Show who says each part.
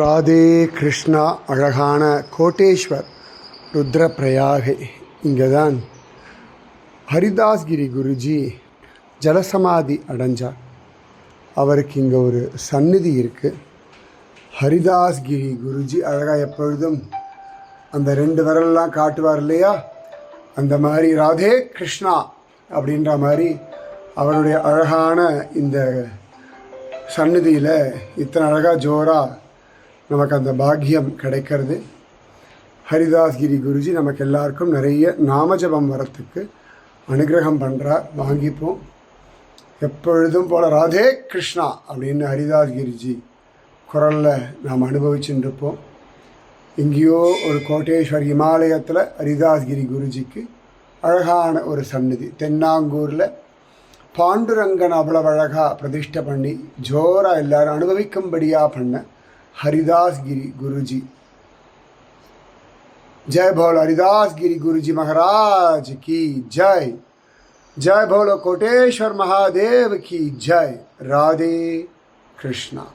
Speaker 1: ராதே கிருஷ்ணா அழகான கோட்டேஸ்வர் ருத்ரப்பிரயாகை. இங்கே தான் ஹரிதாஸ்கிரி குருஜி ஜலசமாதி அடைஞ்சார். அவருக்கு இங்கே ஒரு சந்நிதி இருக்குது ஹரிதாஸ்கிரி குருஜி அழகாக எப்பொழுதும் அந்த ரெண்டு விரல்லாம் காட்டுவார் இல்லையா? அந்த மாதிரி ராதே கிருஷ்ணா அப்படின்ற மாதிரி அவருடைய அழகான இந்த சந்நிதியில் இத்தனை அழகாக ஜோராக நமக்கு அந்த பாக்கியம் கிடைக்கிறது. ஹரிதாஸ்கிரி குருஜி நமக்கு எல்லாருக்கும் நிறைய நாமஜபம் வரத்துக்கு அனுகிரகம் பண்ணுறார் வாங்கிப்போம். எப்பொழுதும் போல ராதே கிருஷ்ணா அப்படின்னு ஹரிதாஸ் கிரிஜி குரலில் நாம் அனுபவிச்சுட்டு இருப்போம் எங்கேயோ ஒரு கோட்டேஸ்வர் இமாலயத்தில் ஹரிதாஸ்கிரி குருஜிக்கு அழகான ஒரு சந்நிதி. தென்னாங்கூரில் பாண்டுரங்கன் அவ்வளவு அழகாக பிரதிஷ்டை பண்ணி ஜோராக எல்லாரும் அனுபவிக்கும்படியாக பண்ண हरिदास गिरी गुरु जी जय भोलो हरिदास गिरी गुरु जी महाराज की जय। जय भोलो कोटेश्वर महादेव की जय। राधे कृष्णा।